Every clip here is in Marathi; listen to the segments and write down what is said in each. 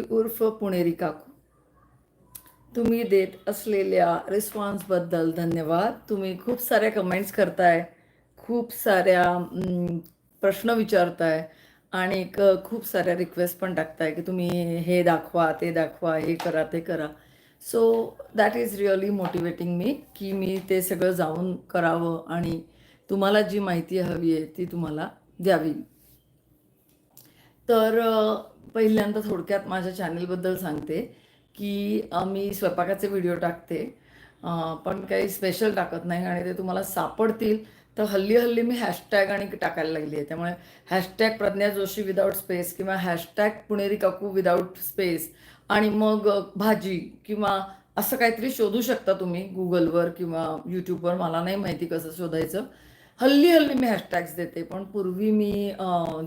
उर्फ पुणेरी काकू. तुम्ही देत असलेल्या रिस्पॉन्सबद्दल धन्यवाद. तुम्ही खूप साऱ्या कमेंट्स करताय खूप साऱ्या प्रश्न विचारताय आणि खूप साऱ्या रिक्वेस्ट पण टाकताय की तुम्ही हे दाखवा ते दाखवा हे करा ते करा. So that is really motivating मी की मी ते सगळं जाऊन करावं आणि तुम्हाला जी माहिती हवी आहे ती तुम्हाला द्यावी. तर पहिल्यांदा थोडक्यात माझ्या चॅनलबद्दल सांगते की मी स्वयंपाकाचे व्हिडिओ टाकते. पण काही स्पेशल टाकत नाही आणि ते तुम्हाला सापडतील. तर हल्ली हल्ली मी हॅशटॅग आणि टाकायला लागली आहे. त्यामुळे hashtag Pragya Joshi without space किंवा hashtag Puneri Kaku without space आणि मग भाजी किंवा असं काहीतरी शोधू शकता तुम्ही गुगलवर किंवा यूट्यूबवर मला नाही माहिती कसं शोधायचं. हल्ली हल्ली मी हॅशटॅग्स देते पण पूर्वी मी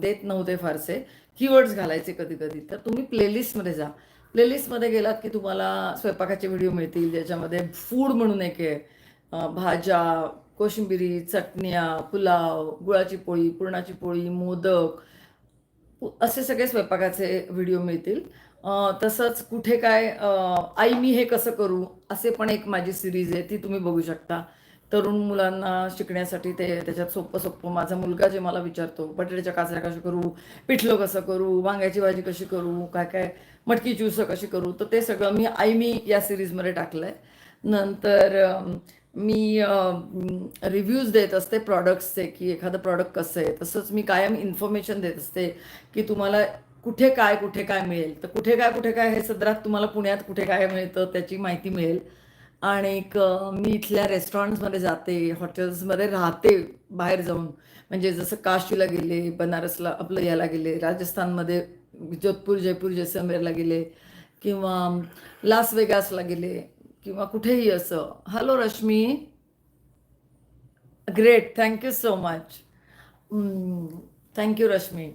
देत नव्हते फारसे. कीवर्ड्स घालायचे कधी कधी तर तुम्ही प्लेलिस्टमध्ये जा. प्लेलिस्टमध्ये गेलात की तुम्हाला स्वयंपाकाचे व्हिडिओ मिळतील ज्याच्यामध्ये फूड म्हणून एक आहे. भाज्या कोशिंबिरी चटण्या पुलाव गुळाची पोळी पुरणाची पोळी मोदक असे सगळे स्वयंपाकाचे व्हिडिओ मिळतील. तसंच कुठे काय आई मी हे कसं करू असे पण एक माझी सिरीज आहे ती तुम्ही बघू शकता. तरुण मुलांना शिकण्यासाठी ते त्याच्यात सोपं सोपं. माझा मुलगा जे मला विचारतो बटाट्याच्या काचऱ्या कशा करू? पिठलं कसं करू? वांग्याची भाजी कशी करू? काय काय? मटकी ज्यूस कशी करू? तर ते सगळं मी आई मी या सिरीजमध्ये टाकलं आहे नंतर मी रिव्ह्यूज देत असते प्रॉडक्ट्सचे की एखादं प्रॉडक्ट कसं आहे? तसंच मी कायम इन्फॉर्मेशन देत असते की तुम्हाला कुठे काय कुठे काय मिळेल? तर कुठे काय कुठे काय हे सदरात तुम्हाला पुण्यात कुठे काय मिळतं त्याची माहिती मिळेल. आणि एक, मी इथल्या रेस्टॉरंट्समध्ये जाते हॉटेल्समध्ये राहते बाहेर जाऊन. म्हणजे जसं काशीला गेले बनारसला आपलं याला गेले राजस्थानमध्ये जोधपूर जयपूर जैसलमेरला गेले किंवा लास वेगासला गेले किंवा कुठेही असं. Hello Rashmi great thank you so much thank you Rashmi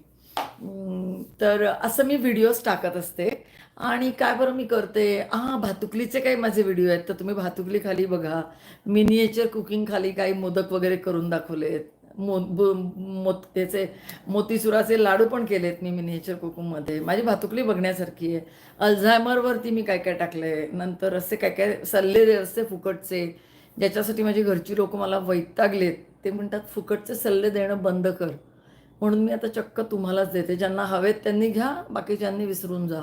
तर असं मी व्हिडिओज टाकत असते. आणि काय बरं मी करते हां भातुकलीचे काही माझे व्हिडिओ आहेत तर तुम्ही भातुकली खाली बघा. मिनिएचर कुकिंग खाली काही मोदक वगैरे करून दाखवलेत. मो मोत त्याचे मोतीचुराचे लाडू पण केलेत मी मिनिएचर कुकिंगमध्ये माझी भातुकली बघण्यासारखी आहे. अल्झायमरवरती मी काय काय टाकलं आहे नंतर असे काय काय सल्ले असते फुकटचे ज्याच्यासाठी माझी घरची लोक मला वैतागलेत. ते म्हणतात फुकटचे सल्ले देणं बंद कर. म्हणून मी आता चक्क तुम्हालाच देते. ज्यांना हवेत त्यांनी घ्या बाकीच्यांनी विसरून जा.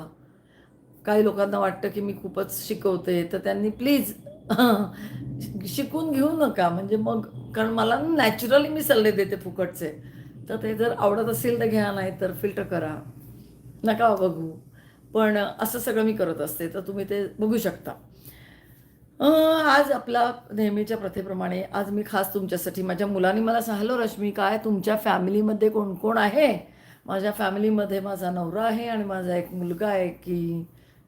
काही लोकांना वाटतं की मी खूपच शिकवते तर त्यांनी प्लीज शिकून घेऊ नका. म्हणजे मग कारण मला नॅचरली मी सल्ले देते फुकटचे. तर ते जर आवडत असेल तर घ्या नाही तर फिल्टर करा. नका बघू. पण असं सगळं मी करत असते तर तुम्ही ते बघू शकता. आज आपला नेहमीच्या प्रथेप्रमाणे आज मी खास तुमच्यासाठी माझ्या मुलांनी मला सांग हॅलो रश्मी काय तुमच्या फॅमिलीमध्ये कोण कोण आहे? माझ्या फॅमिलीमध्ये माझा नवरा आहे आणि माझा एक मुलगा आहे की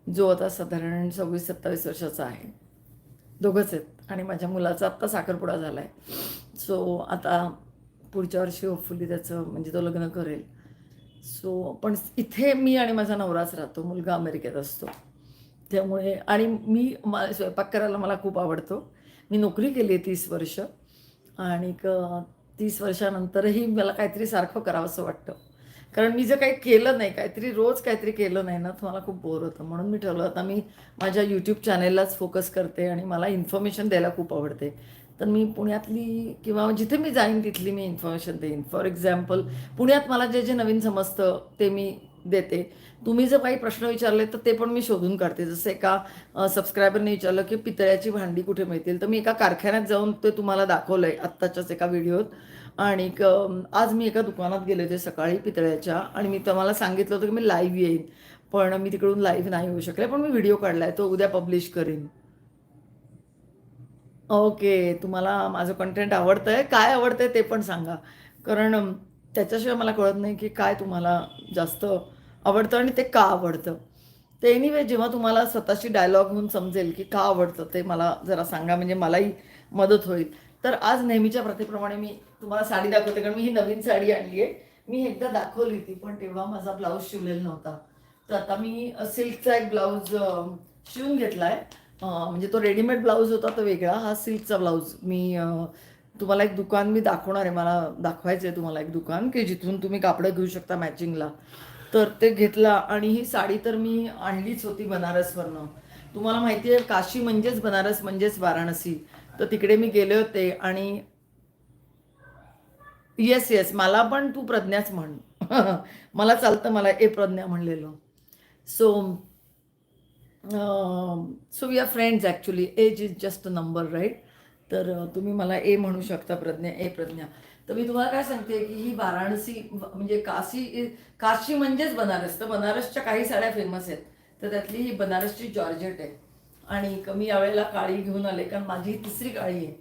जो आता साधारण सव्वीस सत्तावीस वर्षाचा आहे. दोघंच आहेत आणि माझ्या मुलाचा आत्ता साखरपुडा झाला आहे सो आता पुढच्या वर्षी होपफुली त्याचं म्हणजे तो लग्न करेल. सो पण इथे मी आणि माझा नवराच राहतो मुलगा अमेरिकेत असतो. त्यामुळे आणि मी मा स्वयंपाक करायला मला खूप आवडतो. मी नोकरी केली आहे तीस वर्ष. आणि तीस वर्षानंतरही मला काहीतरी सारखं करावंसं वाटतं. कारण मी जर काही केलं नाही काहीतरी रोज काहीतरी केलं नाही ना तर मला खूप बोर होतं. म्हणून मी ठरवलं आता मी माझ्या यूट्यूब चॅनेललाच फोकस करते आणि मला इन्फॉर्मेशन द्यायला खूप आवडते. तर मी पुण्यातली किंवा जिथे मी जाईन तिथली मी इन्फॉर्मेशन देईन. फॉर एक्झाम्पल पुण्यात मला जे जे नवीन समजतं ते मी देते. तुम्ही जर काही प्रश्न विचारले तर ते पण मी शोधून काढते. जसं एका सबस्क्रायबरने विचारलं की पितळ्याची भांडी कुठे मिळतील? तर मी एका कारखान्यात जाऊन ते तुम्हाला दाखवलं आहे आत्ताच्याच एका व्हिडिओत. आणि आज मी एका दुकानात गेले होते सकाळी पितळ्याच्या आणि मी तुम्हाला सांगितलं होतं की मी लाईव्ह येईन. पण मी तिकडून लाईव्ह नाही होऊ शकले. पण मी व्हिडिओ काढला आहे तो उद्या पब्लिश करीन. ओके तुम्हाला माझं कंटेंट आवडतं आहे काय आवडतं आहे ते पण सांगा. कारण त्याच्याशिवाय मला कळत नाही की काय तुम्हाला जास्त आवडतं आणि ते का आवडतं? ते एनिवे जेव्हा तुम्हाला स्वतःची डायलॉग होऊन समजेल की का आवडतं ते मला जरा सांगा म्हणजे मलाही मदत होईल. तर आज नेहमीच्या प्रथेप्रमाणे मी तुम्हाला साडी दाखवते कारण मी ही नवीन साडी आणली आहे. मी एकदा दाखवली ती पण तेव्हा माझा ब्लाऊज शिवलेला नव्हता. तर आता मी सिल्कचा एक ब्लाऊज शिवून घेतला आहे म्हणजे तो रेडीमेड ब्लाऊज होता तो वेगळा. हा सिल्कचा ब्लाऊज मी तुम्हाला एक दुकान मी दाखवणार आहे. मला दाखवायचं आहे तुम्हाला एक दुकान की जिथून तुम्ही कापडं घेऊ शकता मॅचिंगला तर ते घेतला आणि ही साडी तर मी आणलीच होती बनारसवरनं. तुम्हाला माहिती आहे काशी म्हणजेच बनारस म्हणजेच वाराणसी. तर तिकडे मी गेले होते आणि येस येस मला पण तू प्रज्ञाच म्हण. मला चालतं मला ए प्रज्ञा म्हणलेलं. So so we are friends actually age is just a number right तर तुम्ही मला ए म्हणू शकता प्रज्ञा ए प्रज्ञा. तर मी तुम्हाला काय सांगते की ही वाराणसी म्हणजे काशी काशी म्हणजेच बनारस. तर बनारसच्या काही साड्या फेमस आहेत. तर त्यातली ही बनारसची जॉर्जेट आहे. आणि कमी यावेळेला काळी घेऊन आले कारण माझी ही तिसरी काळी आहे.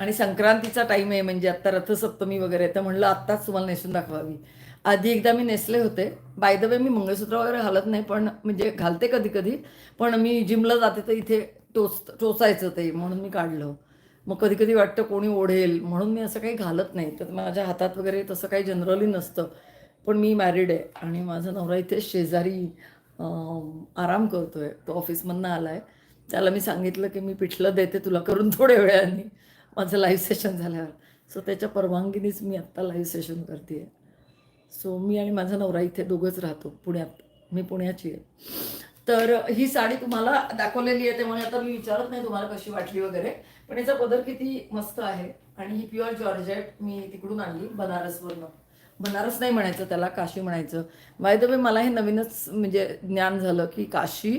आणि संक्रांतीचा टाईम आहे म्हणजे आत्ता रथसप्तमी वगैरे तर म्हणलं आत्ताच तुम्हाला नेसून दाखवावी. आधी एकदा मी नेसले होते. बाय द वे मी मंगळसूत्र वगैरे घालत नाही पण म्हणजे घालते कधी कधी पण मी जिमला जाते तर इथे टोच टोचायचं ते म्हणून मी काढलं. मग कधी कधी वाटतं कोणी ओढेल म्हणून मी असं काही घालत नाही. तर माझ्या हातात वगैरे तसं काही जनरली नसतं. पण मी मॅरिड आहे आणि माझा नवरा इथे शेजारी आराम करतो आहे तो ऑफिसमधनं आला आहे त्याला मी सांगितलं की मी पिठलं देते तुला करून थोड्या वेळाने. माझं लाईव्ह सेशन झाल्यावर. सो त्याच्या परवानगीनेच मी आत्ता लाईव्ह सेशन करते आहे सो मी आणि माझा नवरा इथे दोघंच राहतो पुण्यात. मी पुण्याची आहे. तर ही साडी तुम्हाला दाखवलेली आहे. त्यामुळे आता मी विचारत नाही तुम्हाला कशी वाटली वगैरे. पण याचा पदर किती मस्त आहे. आणि ही प्युअर जॉर्जेट मी तिकडून आणली बनारसवरनं. बनारस नाही म्हणायचं त्याला काशी म्हणायचं. बाय द वे मला हे नवीनच म्हणजे ज्ञान झालं की काशी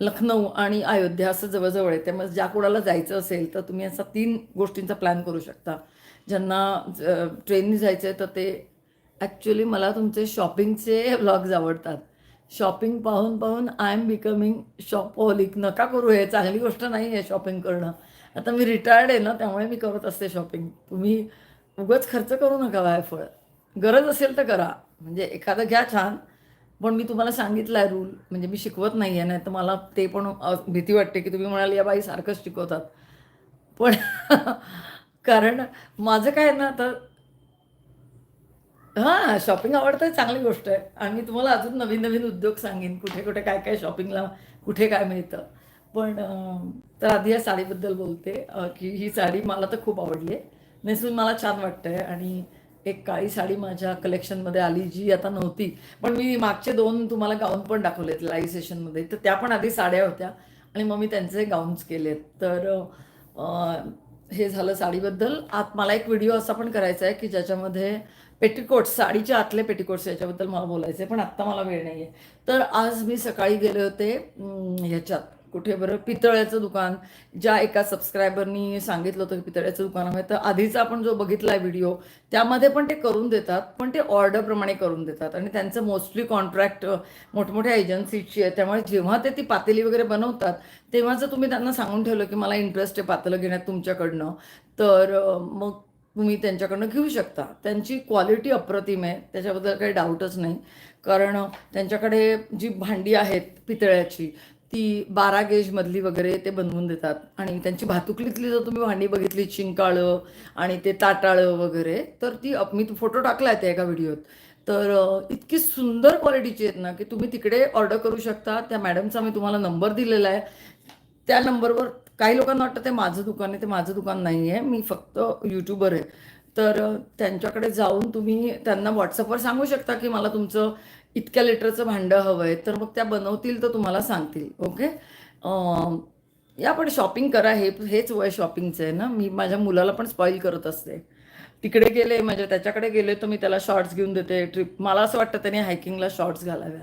लखनौ आणि अयोध्या असं जवळजवळ आहे. त्यामुळे ज्या कोणाला जायचं असेल तर तुम्ही असा तीन गोष्टींचा प्लॅन करू शकता. ज्यांना ट्रेननी जायचं आहे तर ते ॲक्च्युली मला तुमचे शॉपिंगचे व्लॉग्स आवडतात. शॉपिंग पाहून पाहून आय एम बिकमिंग शॉपहॉलिक नका करू हे चांगली गोष्ट नाही आहे शॉपिंग करणं. आता मी रिटायर्ड आहे ना त्यामुळे मी करत असते शॉपिंग. तुम्ही उगाच खर्च करू नका वायफळ गरज असेल तर करा. म्हणजे एखादं घ्या छान. पण मी तुम्हाला सांगितलं आहे रूल म्हणजे मी शिकवत नाही आहे नाही तर मला ते पण भीती वाटते की तुम्ही म्हणाल या बाई सारखंच शिकवतात. पण कारण माझं काय आहे ना आता हां शॉपिंग आवडतं चांगली गोष्ट आहे. आणि मी तुम्हाला अजून नवीन नवीन उद्योग सांगेन कुठे कुठे काय काय शॉपिंगला कुठे काय मिळतं. पण तर आधी या साडीबद्दल बोलते की ही साडी मला तर खूप आवडली आहे. नेसून मला छान वाटतंय. आणि एक काळी साडी माझ्या कलेक्शनमध्ये आली जी आता नव्हती. पण मी मागचे दोन तुम्हाला गाऊन पण दाखवलेत लाईव्ह सेशनमध्ये तर त्या पण आधी साड्या होत्या. आणि मग मी त्यांचे गाऊन्स केलेत. तर हे झालं साडीबद्दल. आत मला एक व्हिडिओ असा पण करायचा आहे की ज्याच्यामध्ये पेटीकोट्स साडीच्या आतले पेटीकोट्स याच्याबद्दल मला बोलायचं आहे पण आत्ता मला वेळ नाही आहे तर आज मी सकाळी गेले होते ह्याच्यात. कुठे बरं? पितळ्याचं दुकान. ज्या एका सबस्क्रायबरनी सांगितलं होतं की पितळ्याचं दुकान आहे तर आधीचा आपण जो बघितला आहे व्हिडिओ त्यामध्ये पण ते करून देतात पण ते ऑर्डरप्रमाणे करून देतात. आणि त्यांचं मोस्टली कॉन्ट्रॅक्ट मोठमोठ्या एजन्सीची आहे. त्यामुळे जेव्हा ते ती पातेली वगैरे बनवतात तेव्हा जर तुम्ही त्यांना सांगून ठेवलं की मला इंटरेस्ट आहे पातेलं घेण्यात तुमच्याकडनं तर मग तुम्ही त्यांच्याकडनं घेऊ शकता. त्यांची क्वालिटी अप्रतिम आहे. त्याच्याबद्दल काही डाऊटच नाही. कारण त्यांच्याकडे जी भांडी आहेत पितळ्याची ती बारा गेजमधली वगैरे ते बनवून देतात. आणि त्यांची भातुकलीतली जर तुम्ही भांडी बघितली चिंकाळं आणि ते ताटाळं वगैरे तर ती मी फोटो टाकला आहे त्या एका व्हिडिओत. तर इतकी सुंदर क्वालिटीची आहेत ना की तुम्ही तिकडे ऑर्डर करू शकता. त्या मॅडमचा मी तुम्हाला नंबर दिलेला आहे त्या नंबरवर काही लोकांना वाटतं ते माझं दुकान आहे ते माझं दुकान नाही आहे मी फक्त यूट्यूबर आहे. तर त्यांच्याकडे जाऊन तुम्ही त्यांना व्हॉट्सअपवर सांगू शकता की मला तुमचं इतक्या लिटरचं भांडं हवं आहे तर मग त्या बनवतील तर तुम्हाला सांगतील ओके? या पण शॉपिंग करा हे हेच वय शॉपिंगचं आहे ना? मी माझ्या मुलाला पण स्पॉईल करत असते. तिकडे गेले म्हणजे त्याच्याकडे गेले तर मी त्याला शॉर्ट्स घेऊन देते ट्रिप मला असं वाटतं त्याने हायकिंगला शॉर्ट्स घालाव्या.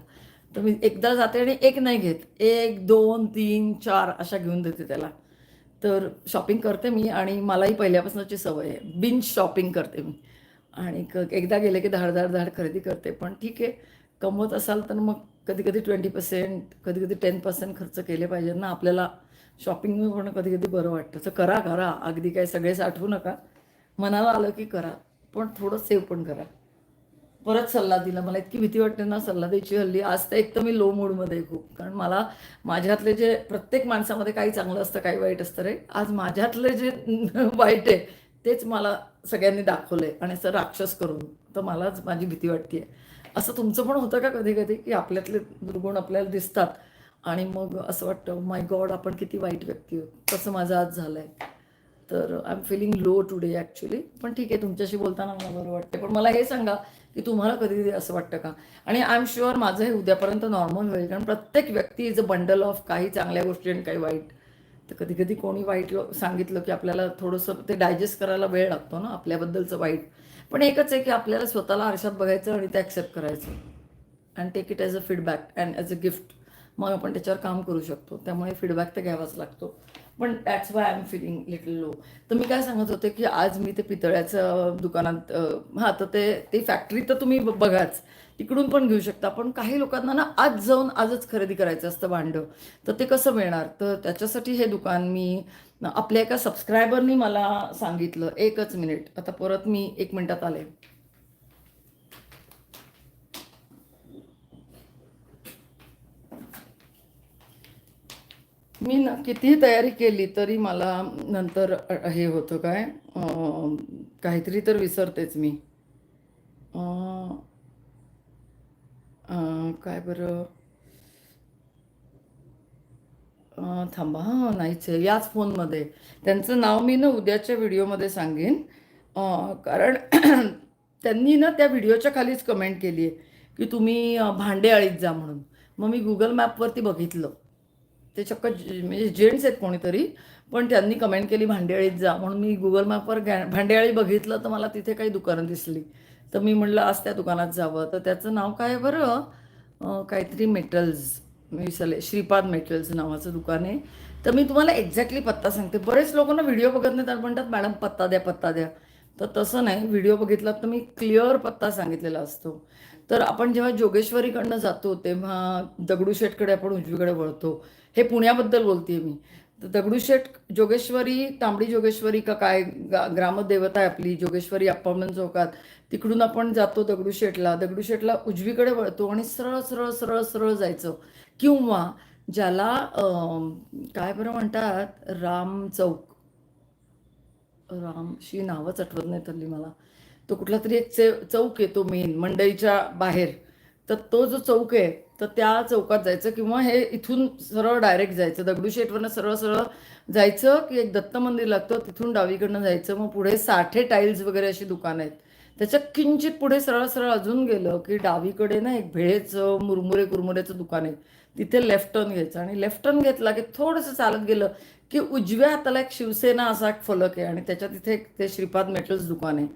तर मी एकदा जाते आणि एक नाही घेत. एक दोन तीन चार अशा घेऊन देते त्याला. तर शॉपिंग करते मी आणि मलाही पहिल्यापासूनची सवय आहे. बिन शॉपिंग करते मी. आणि क एकदा गेले की धाड धाड धाड खरेदी करते. पण ठीक आहे. कमवत असाल तर मग कधी कधी ट्वेंटी पर्सेंट कधी कधी टेन पर्सेंट खर्च केले पाहिजेत ना. आपल्याला शॉपिंग पण कधी कधी बरं वाटतं. तर करा करा. अगदी काय सगळे साठवू नका. मनाला आलं की करा. पण थोडं सेव्ह पण करा. परत सल्ला दिला. मला इतकी भीती वाटते ना सल्ला द्यायची हल्ली. आज तर एक तर मी लो मूडमध्ये खूप. कारण मला माझ्यातले जे प्रत्येक माणसामध्ये काही चांगलं असतं काही वाईट असतं रे. आज माझ्यातले जे वाईट आहे तेच मला सगळ्यांनी दाखवलं आहे आणि असं राक्षस करून. तर मलाच माझी भीती वाटते असं तुमचं पण होतं का कधी कधी की आपल्यातले दुर्गुण आपल्याला दिसतात? आणि मग असं वाटतं माय गॉड आपण किती वाईट व्यक्ती आहोत. तसं माझं आज झालं आहे तर I am feeling low today actually पण ठीक आहे तुमच्याशी बोलताना मला बरं वाटते पण मला हे सांगा की तुम्हाला कधी कधी असं वाटतं का? आणि आय एम शुअर माझं हे उद्यापर्यंत नॉर्मल होईल कारण प्रत्येक व्यक्ती इज अ बंडल ऑफ काही चांगल्या गोष्टी आणि काही वाईट. तर कधी कधी कोणी वाईट सांगितलं की आपल्याला थोडंसं ते डायजेस्ट करायला वेळ लागतो ना आपल्याबद्दलचं वाईट. पण एकच आहे की आपल्याला स्वतःला आरशात बघायचं आणि ते ॲक्सेप्ट करायचं. And take it as a feedback and as a gift मग आपण त्याच्यावर काम करू शकतो. त्यामुळे फीडबॅक तर घ्यावाच लागतो. पण that's why I am feeling little low तर मी काय सांगत होते की आज मी ते पितळ्याचं दुकानात हां तर ते ती फॅक्टरी तर तुम्ही बघाच. तिकडून पण घेऊ शकता. पण काही लोकांना ना आज जाऊन आजच खरेदी करायचं असतं भांडं. तर ते कसं मिळणार? तर त्याच्यासाठी हे दुकान मी आपल्या एका सबस्क्रायबरनी मला सांगितलं. एकच मिनिट आता परत मी एक मिनिटात आले. मी ना कितीही तयारी केली तरी मला नंतर हे होतं काय? काहीतरी तर विसरतेच मी. आ... काय बरं? थांबा हां नाहीच आहे. याच फोनमध्ये. त्यांचं नाव मी ना उद्याच्या व्हिडिओमध्ये सांगेन. कारण त्यांनी ना त्या व्हिडिओच्या खालीच कमेंट केली आहे की तुम्ही भांडे भांडेआळीत जा म्हणून. मग मी गुगल मॅपवरती बघितलं. ते चक्क जे- म्हणजे जेंट्स आहेत कोणीतरी पण त्यांनी कमेंट केली भांडेआळीत जा. म्हणून मी गुगल मॅपवर गॅ भांडेआळी बघितलं तर मला तिथे काही दुकानं दिसली. तर मी म्हणलं आज त्या दुकानात जावं. तर त्याचं नाव काय आहे बरं? काहीतरी मेटल्स मी विसरले श्रीपाद मेटल्स नावाचं दुकान आहे. तर मी तुम्हाला एक्झॅक्टली पत्ता सांगते. बरेच लोक ना व्हिडिओ बघत नाही तर म्हणतात मॅडम पत्ता द्या पत्ता द्या. तर तसं नाही. व्हिडिओ बघितला तर मी क्लिअर पत्ता सांगितलेला असतो. तर आपण जेव्हा जोगेश्वरीकडनं जातो तेव्हा दगडूशेठकडे आपण उजवीकडे वळतो. हे पुण्याबद्दल बोलते मी. दगडूशेठ जोगेश्वरी तांबडी जोगेश्वरी का काय गा ग्रामदेवता आहे आपली जोगेश्वरी अप्पामन चौकात तिकडून आपण जातो दगडूशेठला. दगडूशेठला उजवीकडे वळतो आणि सरळ सरळ सरळ सरळ जायचं. किंवा ज्याला काय बरं म्हणतात? राम चौक. रामशी नावच आठवत नाही हल्ली मला. तो कुठला तरी एक चे चौक येतो मेन मंडईच्या बाहेर. तर तो जो चौक आहे तर त्या चौकात जायचं किंवा हे इथून सरळ डायरेक्ट जायचं. दगडूशेठवरनं सरळ सरळ जायचं की एक दत्त मंदिर लागतं तिथून डावीकडनं जायचं. मग पुढे साठे टाईल्स वगैरे अशी दुकानं आहेत. त्याच्या किंचित पुढे सरळ सरळ अजून गेलं की डावीकडे ना एक भेळेचं मुरमुरे कुरमुरेचं दुकान आहे. तिथे लेफ्ट टर्न घ्यायचं आणि लेफ्ट टर्न घेतला की थोडंसं चालत गेलं की उजव्या हाताला एक शिवसेना असा एक फलक आहे आणि त्याच्या तिथे एक ते श्रीपाद मेटल्स दुकान आहे.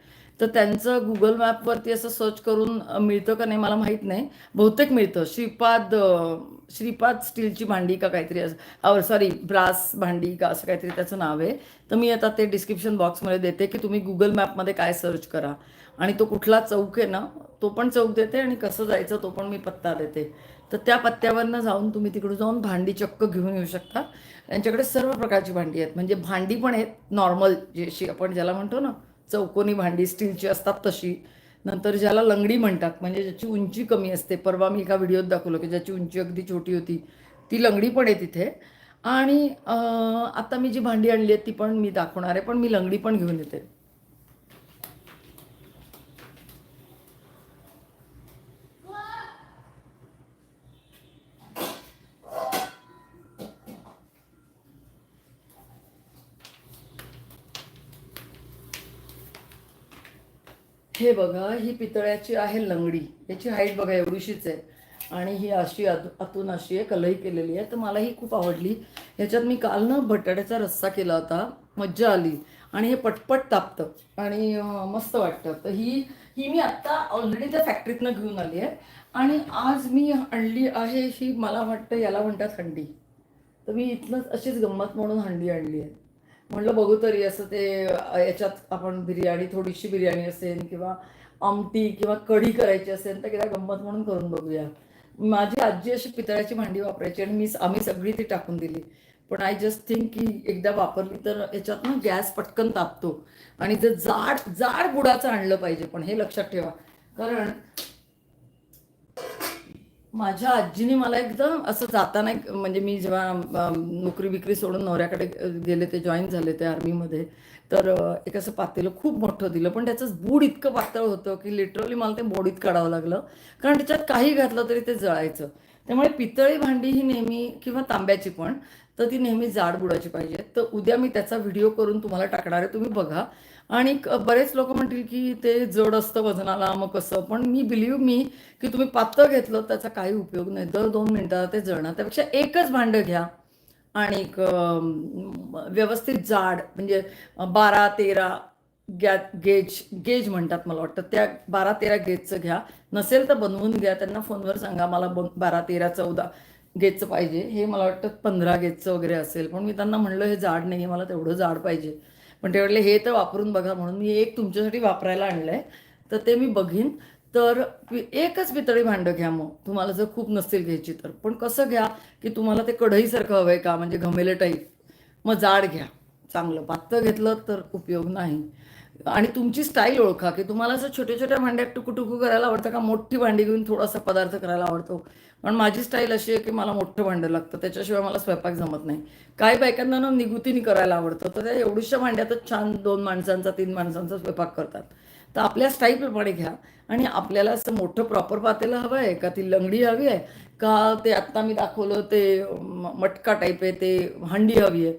तर त्यांचं गुगल मॅपवरती असं सर्च करून मिळतं का नाही मला माहीत नाही. बहुतेक मिळतं. श्रीपाद श्रीपाद स्टीलची भांडी का काहीतरी असं सॉरी ब्रास भांडी का असं काहीतरी त्याचं नाव आहे. तर मी आता ते डिस्क्रिप्शन बॉक्समध्ये देते की तुम्ही गुगल मॅपमध्ये काय सर्च करा. आणि तो कुठला चौक आहे ना तो पण चौक देते आणि कसं जायचं तो पण मी पत्ता देते. तर त्या पत्त्यावरनं जाऊन तुम्ही तिकडून जाऊन भांडी चक्क घेऊन येऊ शकता. त्यांच्याकडे सर्व प्रकारची भांडी आहेत. म्हणजे भांडी पण आहेत नॉर्मल जे आपण ज्याला म्हणतो ना चौकोनी भांडी स्टीलची असतात तशी. नंतर ज्याला लंगडी म्हणतात म्हणजे ज्याची उंची कमी असते. परवा मी एका व्हिडिओत दाखवलं की ज्याची उंची अगदी छोटी होती. ती लंगडी पण आहे तिथे. आणि आता मी जी भांडी आणली आहेत ती पण मी दाखवणार आहे पण मी लंगडी पण घेऊन येते. हे बघा ही पितळ्याची आहे लंगडी. याची हाईट बघा एवढीशीच आहे. आणि ही अशी आत आतून अशी आहे कलही केलेली आहे. तर मला ही खूप आवडली. ह्याच्यात मी काल ना बटाट्याचा रस्सा केला होता. मज्जा आली. आणि हे पटपट तापतं. आणि मस्त वाटतं. तर ही ही मी आत्ता ऑलरेडी त्या फॅक्टरीतनं घेऊन आली आहे. आणि आज मी आणली आहे ही मला वाटतं याला म्हणतात हंडी. तर मी इथनंच अशीच गंमत म्हणून हंडी आणली आहे. म्हणलं बघू तरी असं ते याच्यात आपण बिर्याणी थोडीशी बिर्याणी असेल किंवा आमटी किंवा कढी करायची असेल तर किंवा गंमत म्हणून करून बघूया. माझी आजी अशी पितळ्याची भांडी वापरायची आणि मी आम्ही सगळी ती टाकून दिली. पण आय जस्ट थिंक की एकदा वापरली तर याच्यात ना गॅस पटकन तापतो. आणि जर जाड जाड बुडाचं आणलं पाहिजे पण हे लक्षात ठेवा. कारण माझ्या आजीने मला एकदम असं जाताना म्हणजे मी जेव्हा नोकरी विक्री सोडून नवऱ्याकडे गेले ते जॉईन झाले ते आर्मीमध्ये तर एक असं पातेलं खूप मोठं दिलं. पण त्याचं बूड इतकं पातळ होतं की लिटरली मला ते बोडीत काढावं लागलं. कारण त्याच्यात काही घातलं तरी ते जळायचं. त्यामुळे पितळी भांडी ही नेहमी किंवा तांब्याची पण तर ती नेहमी जाड बुडाची पाहिजे. तर उद्या मी त्याचा व्हिडिओ करून तुम्हाला टाकणार आहे. तुम्ही बघा. आणि बरेच लोक म्हणतील की ते जड असतं वजनाला मग कसं? पण मी बिलीव्ह मी की तुम्ही पातळ घेतलं त्याचा काही उपयोग नाही. दर दोन मिनटाला ते जळणार. त्यापेक्षा एकच भांडं घ्या. आणि व्यवस्थित जाड म्हणजे बारा तेरा गॅ गेज गेज म्हणतात मला वाटतं. त्या बारा तेरा गेजचं घ्या. नसेल तर बनवून घ्या. त्यांना फोनवर सांगा मला ब बारा तेरा चौदा गेजचं पाहिजे. हे मला वाटतं पंधरा गेजचं वगैरे असेल. पण मी त्यांना म्हणलं हे जाड नाही आहे. मला तेवढं जाड पाहिजे. पण ते म्हटले हे तर वापरून बघा म्हणून मी एक तुमच्यासाठी वापरायला आणलं आहे तर ते मी बघीन. तर एकच पितळी भांडं घ्या मग. तुम्हाला जर खूप नसतील घ्यायची तर. पण कसं घ्या की तुम्हाला ते कढईसारखं हवं आहे का? म्हणजे घमेले टाईप मग जाड घ्या. चांगलं. पातळ घेतलं तर उपयोग नाही. आणि तुमची स्टाईल ओळखा की तुम्हाला असं छोट्या छोट्या भांड्यात टुकू टुकू करायला आवडतं का? मोठी भांडी घेऊन थोडासा पदार्थ करायला आवडतो. पण माझी स्टाईल अशी आहे की मला मोठं भांडं लागतं त्याच्याशिवाय मला स्वयंपाक जमत नाही. काही बायकांना ना निगुतीने करायला आवडतं तर त्या एवढ्याशा भांड्यातच छान दोन माणसांचा तीन माणसांचा स्वयंपाक करतात. तर आपल्या स्टाईलप्रमाणे घ्या आणि आपल्याला असं मोठं प्रॉपर पातेलं हवं आहे का? ती लंगडी हवी आहे का? ते आत्ता मी दाखवलं ते मटका टाईप आहे ते हंडी हवी आहे.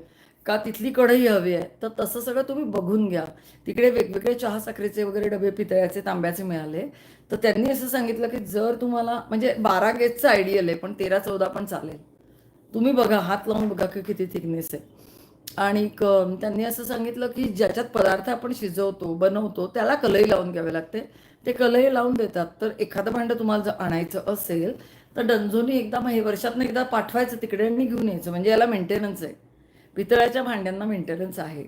का तिथली कढई हवी आहे? तर तसं सगळं तुम्ही बघून घ्या. तिकडे वेगवेगळे चहा साखरेचे वगैरे डबे पितळ्याचे तांब्याचे मिळाले. तर त्यांनी असं सांगितलं की जर तुम्हाला म्हणजे बारा गेजचं आयडियल आहे पण तेरा चौदा पण चालेल. तुम्ही बघा हात लावून बघा की किती थिकनेस आहे. आणि त्यांनी असं सांगितलं की ज्याच्यात पदार्थ आपण शिजवतो बनवतो त्याला कलई लावून घ्यावे लागते. ते कलई लावून देतात. तर एखादं भांडं तुम्हाला जर आणायचं असेल तर डंजोनी एकदा मग हे वर्षातनं एकदा पाठवायचं तिकडे आणि घेऊन यायचं. म्हणजे याला मेंटेनन्स आहे. पितळ्याच्या भांड्यांना मेंटेनन्स आहे.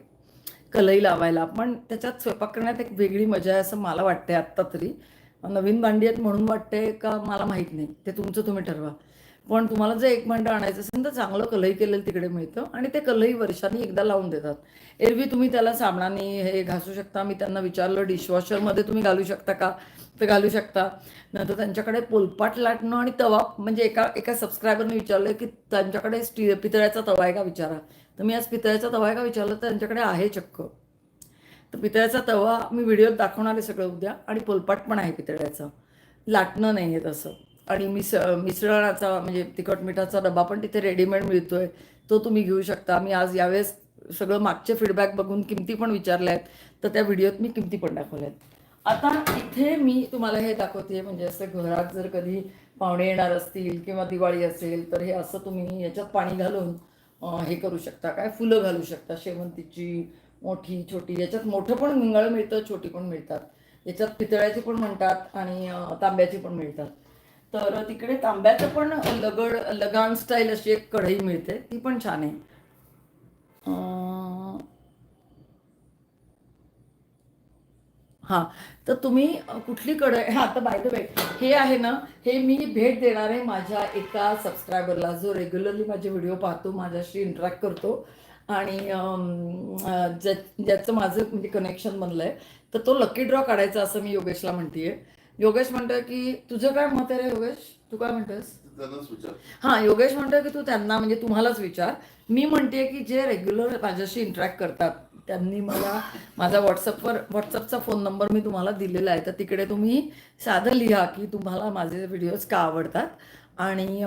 कलई लावायला. पण त्याच्यात स्वयंपाक करण्यात एक वेगळी मजा आहे असं मला वाटते आत्ता तरी. नवीन भांडी आहेत म्हणून वाटते का मला माहीत नाही. ते तुमचं तुम्ही ठरवा. पण तुम्हाला जर एक भांडं आणायचं असेल तर चांगलं कलई केलेलं तिकडे मिळतं आणि ते कलई वर्षांनी एकदा लावून देतात. एरवी तुम्ही त्याला साबणाने हे घासू शकता. मी त्यांना विचारलं डिशवॉशरमध्ये तुम्ही घालू शकता का? तर घालू शकता. नंतर त्यांच्याकडे पोलपाट लाटणं आणि तवा म्हणजे एका एका सबस्क्रायबरने विचारलं की त्यांच्याकडे स्टी पितळ्याचा तवा आहे का? विचारा. तर मी आज पितळ्याचा तवा आहे का विचारलं? तर त्यांच्याकडे आहे चक्क. तर पितळ्याचा तवा मी व्हिडिओत दाखवणार आहे सगळं उद्या आणि पोलपाट पण आहे पितळ्याचा. लाटणं नाही आहे तसं. आणि मिस मिसळणाचा म्हणजे तिखट मिठाचा डबा पण तिथे रेडीमेड मिळतो आहे तो तुम्ही घेऊ शकता. मी आज यावेळेस सगळं मागचे फीडबॅक बघून किमती पण विचारल्या आहेत. तर त्या व्हिडिओत मी किमती पण दाखवल्या आहेत. आता इथे मी तुम्हाला हे दाखवते म्हणजे असं घरात जर कधी पाहुणे येणार असतील किंवा दिवाळी असेल तर हे असं तुम्ही याच्यात पाणी घालून हे करू शकता काय फुलं घालू शकता शेवंतीची मोठी छोटी याच्यात मोठं पण मिंगळ मिळतं छोटी पण मिळतात. याच्यात पितळ्याची पण म्हणतात आणि तांब्याची पण मिळतात. तर तिकडे तांब्याचं पण लगड लगान स्टाईल अशी एक कढई मिळते ती पण छान आहे अं, हां. तर तुम्ही कुठली कढई हां तर बाय द वे हे आहे ना हे मी भेट देणार आहे माझ्या एका सबस्क्रायबरला जो रेग्युलरली माझे व्हिडिओ पाहतो माझ्याशी इंटरॅक्ट करतो. आणि ज्या ज्याचं माझं म्हणजे कनेक्शन बनलं आहे तर तो लकी ड्रॉ काढायचा असं मी योगेशला म्हणतेय. योगेश म्हणतोय की तुझं काय मत आहे रे योगेश? तू काय म्हणतोस हां योगेश म्हणतोय की तू त्यांना म्हणजे तुम्हालाच विचार. मी म्हणते की जे रेग्युलर माझ्याशी इंटरॅक्ट करतात त्यांनी मला माझा व्हॉट्सअपवर व्हॉट्सअपचा फोन नंबर मी तुम्हाला दिलेला आहे. तर तिकडे तुम्ही साधं लिहा की तुम्हाला माझे व्हिडिओज का आवडतात. आणि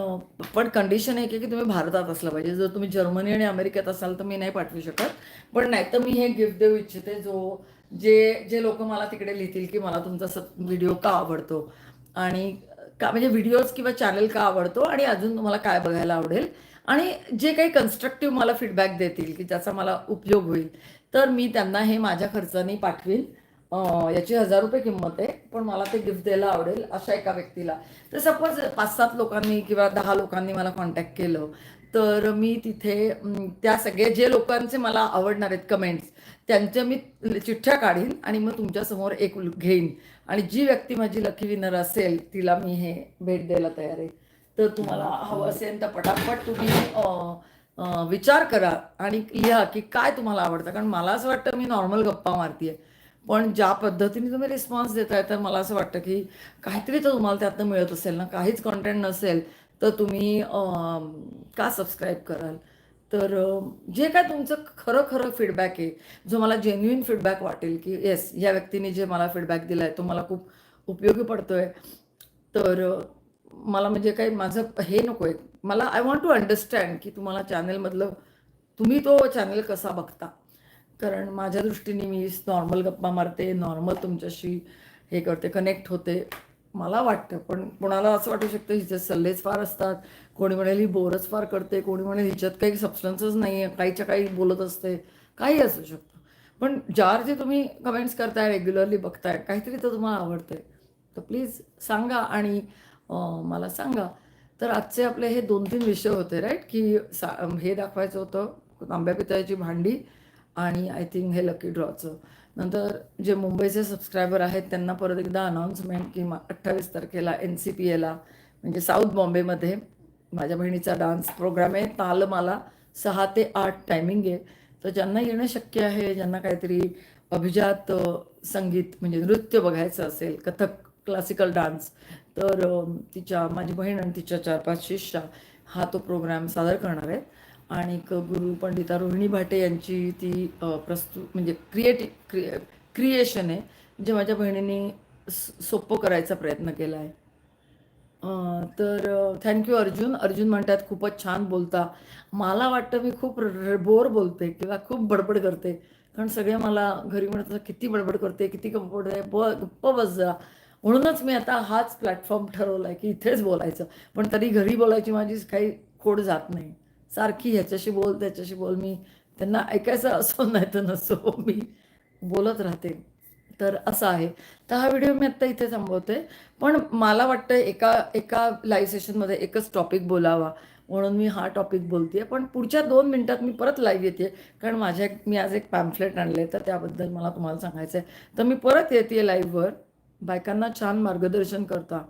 पण कंडिशन आहे की तुम्ही भारतात असलं पाहिजे. जर तुम्ही जर्मनी आणि अमेरिकेत असाल तर मी नाही पाठवू शकत. पण नाही तर मी हे गिफ्ट देऊ इच्छिते जो जे जे लोक मला तिकडे लिहितील की मला तुमचा स व्हिडिओ का आवडतो. आणि का म्हणजे व्हिडिओज किंवा चॅनल का आवडतो आणि अजून तुम्हाला काय बघायला आवडेल. आणि जे काही कन्स्ट्रक्टिव्ह मला फीडबॅक देतील की ज्याचा मला उपयोग होईल तर मी त्यांना हे माझ्या खर्चाने पाठवीन. याची हजार रुपये किंमत आहे पण मला ते गिफ्ट द्यायला आवडेल अशा एका व्यक्तीला. तर सपोज पाच सात लोकांनी किंवा दहा लोकांनी मला कॉन्टॅक्ट केलं तर मी तिथे त्या सगळे जे लोकांचे मला आवडणार आहेत कमेंट्स त्यांच्या मी चिठ्ठ्या काढीन आणि मग तुमच्यासमोर एक घेईन. आणि जी व्यक्ती माझी लकी विनर असेल तिला मी हे भेट द्यायला तयार आहे. तर तुम्हाला हवं असेल तर पटापट तुम्ही विचार करा आणि लिहा की काय तुम्हाला आवडतं. कारण मला असं वाटतं मी नॉर्मल गप्पा मारतीये. पण ज्या पद्धतीने तुम्ही रिस्पॉन्स देताय तर मला असं वाटतं की काहीतरी तर तुम्हाला त्यातनं मिळत असेल ना. काहीच कॉन्टेंट नसेल तर तुम्ही का सबस्क्राईब कराल? तर जे काय तुमचं खरं खरं फीडबॅक आहे जो मला जेन्युइन फीडबॅक वाटेल की येस या व्यक्तीने जे मला फीडबॅक दिला आहे तो मला खूप उपयोगी पडतोय. तर मला म्हणजे काही माझं हे नको आहे. मला आय वॉन्ट टू अंडरस्टँड की तुम्हाला चॅनलमधलं तुम्ही तो चॅनल कसा बघता? कारण माझ्या दृष्टीने मी नॉर्मल गप्पा मारते नॉर्मल तुमच्याशी हे करते कनेक्ट होते. मला वाटतं पण कोणाला असं वाटू शकतं हिचे सल्लेच फार असतात. कोणी म्हणेल ही बोरच फार करते. कोणी म्हणेल हिच्यात काही सबस्टन्सच नाही आहे काहीच्या काही बोलत असते. काही असू शकतं. पण ज्यावर जे तुम्ही कमेंट्स करताय रेग्युलरली बघताय काहीतरी तर तुम्हाला आवडतंय. तर प्लीज सांगा. आणि मला सांगा. तर आजचे आपले हे दोन तीन विषय होते राईट की सा हे दाखवायचं होतं तांब्या पितळ्याची भांडी आणि आय थिंक हे लकी ड्रॉचं नंतर जे मुंबईचे सबस्क्रायबर आहेत त्यांना परत एकदा अनाऊन्समेंट की मा अठ्ठावीस तारखेला एन सी पी एला म्हणजे साऊथ बॉम्बेमध्ये माझ्या बहिणीचा डान्स प्रोग्राम आहे. तालमाला सहा ते आठ टायमिंग आहे. तर ज्यांना येणं शक्य आहे ज्यांना काहीतरी अभिजात संगीत म्हणजे नृत्य बघायचं असेल कथक क्लासिकल डान्स तर तिच्या माझी बहीण आणि तिच्या चार पाच शिष्या हा तो प्रोग्राम सादर करणार आहे. आणि गुरु पंडिता रोहिणी भाटे यांची ती प्रस्तुत म्हणजे क्रिएटि क्रिए क्रिएशन आहे जे माझ्या बहिणीने सोपं करायचा प्रयत्न केला आहे. तर थँक्यू अर्जुन. अर्जुन म्हणतात खूपच छान बोलता. मला वाटतं मी खूप बोर बोलते किंवा खूप बडबड करते. कारण सगळे मला घरी म्हणतात किती बडबड करते किती गप्प ब गप्प बस जा. म्हणूनच मी आता हाच प्लॅटफॉर्म ठरवला आहे की इथेच बोलायचं. पण तरी घरी बोलायची माझी काही खोड जात नाही. सारखी ह्याच्याशी बोल त्याच्याशी बोल. मी त्यांना ऐकायचं असो नाही तर नसो मी बोलत राहते. तर असं आहे. तर हा व्हिडिओ मी आत्ता इथे थांबवते. पण मला वाटतं एका एका लाईव्ह सेशनमध्ये एकच टॉपिक बोलावा. म्हणून मी हा टॉपिक बोलते पण पुढच्या दोन मिनटात मी परत लाईव्ह येते कारण माझ्या मी आज एक पॅम्फलेट आणले तर त्याबद्दल मला तुम्हाला सांगायचं आहे तर मी परत येते लाईव्हवर बायकांना छान मार्गदर्शन करता.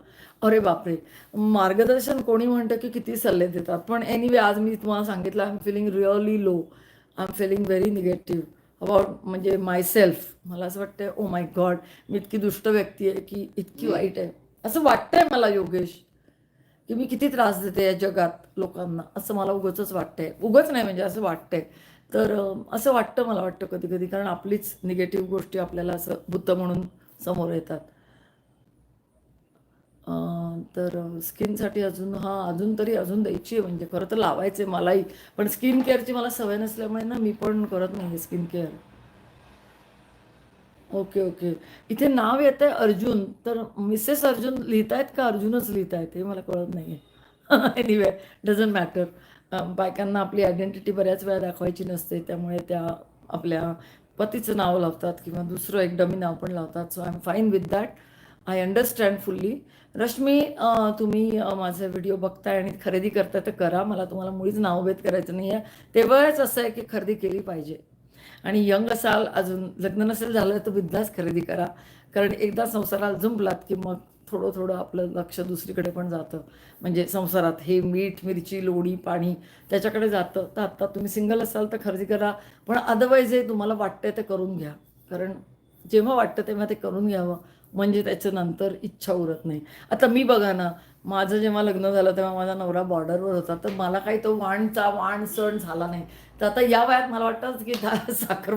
अरे बापरे! मार्गदर्शन कोणी म्हणतं की किती सल्ले देतात? पण एनिवे आज मी तुम्हाला सांगितलं I am feeling really low I am feeling very negative about म्हणजे माय सेल्फ मला असं वाटतं ओ माय गॉड मी इतकी दुष्ट व्यक्ती आहे की इतकी वाईट आहे. असं वाटतंय मला योगेश की मी किती त्रास देते या जगात लोकांना. असं मला उगंच वाटतंय. उगच नाही म्हणजे असं वाटतंय. तर असं वाटतं मला वाटतं कधी कधी कारण आपलीच निगेटिव्ह गोष्टी आपल्याला असं भूत म्हणून समोर येतात. तर स्किनसाठी अजून हा अजून तरी अजून द्यायची आहे म्हणजे खरं तर लावायचे मलाही. पण स्किन केअरची मला सवय नसल्यामुळे ना मी पण करत नाही स्किन केअर. Okay okay. इथे नाव येत आहे अर्जुन. तर मिसेस अर्जुन लिहितायत का? अर्जुनच लिहितायत हे मला कळत नाही आहे एनिवे डझंट मॅटर बायकांना आपली आयडेंटिटी बऱ्याच वेळा दाखवायची नसते त्यामुळे त्या आपल्या पतीचं नाव लावतात किंवा दुसरं एक डमी नाव पण लावतात. So I am fine with that I understand fully Rashmi तुम्ही माझा व्हिडिओ बघताय आणि खरेदी करताय तर करा. मला तुम्हाला मुळीच नावभेद करायचं नाही आहे तेव्हाच असं आहे की खरेदी केली पाहिजे. आणि यंग असाल अजून लग्न नसेल झालं तर बिंदास खरेदी करा. कारण एकदा संसाराला जुंपलात की मग थोडं थोडं आपलं लक्ष दुसरीकडे पण जातं. म्हणजे संसारात हे मीठ मिरची लोणी पाणी त्याच्याकडे जातं. तर आत्ता तुम्ही सिंगल असाल तर खरेदी करा. पण अदरवाईज हे तुम्हाला वाटतंय ते करून घ्या. कारण जेव्हा वाटतं तेव्हा ते करून घ्यावं. म्हणजे त्याच्यानंतर इच्छा उरत नाही. आता मी बघा ना माझं जेव्हा लग्न झालं तेव्हा माझा नवरा बॉर्डरवर होता. तर मला काही तो वाणचा वाण सण झाला नाही. तर आता या वयात मला वाटतं की दा- साखर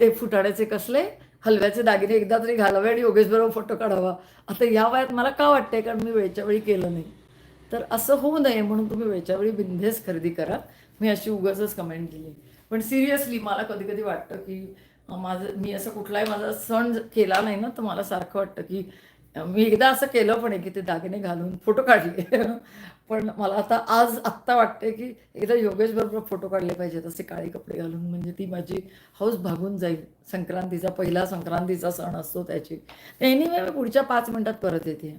ते फुटाण्याचे कसले हलव्याचे दागिने एकदा तरी घालावे आणि योगेशबरोबर फोटो काढावा. आता या वयात मला का वाटतंय? कारण मी वेळच्या वेळी केलं नाही. तर असं होऊ नये म्हणून तुम्ही वेळच्या वेळी बिंधेस खरेदी करा. मी अशी उगाचच कमेंट केली. पण सिरियसली मला कधी कधी वाटतं की माझं मी असं कुठलाही माझा सण केला नाही ना तर मला सारखं वाटतं की मी एकदा असं केलं पण आहे की ते दागिने घालून फोटो काढले. पण मला आता आज आत्ता वाटते की एकदा योगेश बरोबर फोटो काढले पाहिजेत असे काळे कपडे घालून. म्हणजे ती माझी हौस भागून जाईल. संक्रांतीचा पहिला संक्रांतीचा सण असतो त्याची. एनिवे मी पुढच्या पाच मिनटात परत येते.